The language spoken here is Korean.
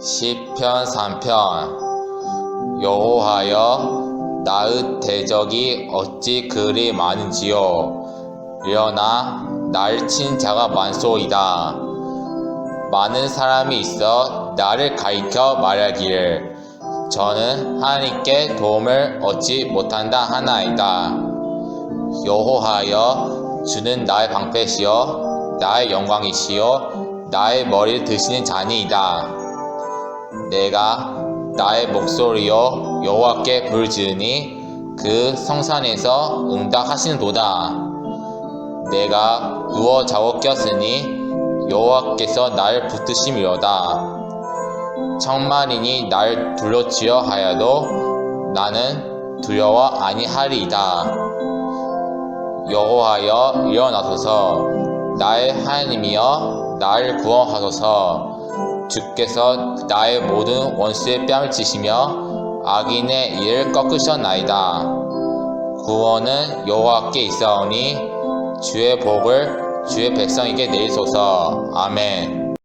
시편 3편. 여호하여 나의 대적이 어찌 그리 많은지요? 일어나 날 친 자가 많소이다. 많은 사람이 있어 나를 가리켜 말하기를. 저는 하나님께 도움을 얻지 못한다 하나이다. 여호하여 주는 나의 방패시요 나의 영광이시요 나의 머리를 드시는 자니이다 내가 나의 목소리요 여호와께 부르짖으니 그 성산에서 응답하시는도다. 내가 누워 자고 꼈으니 여호와께서 나를 붙드심이로다. 천만인이 날 둘러치려 하여도 나는 두려워 아니하리이다. 여호하여 일어나소서. 나의 하나님이여 나를 구원하소서 주께서 나의 모든 원수의 뺨을 치시며 악인의 이를 꺾으셨나이다. 구원은 여호와께 있사오니 주의 복을 주의 백성에게 내리소서. 아멘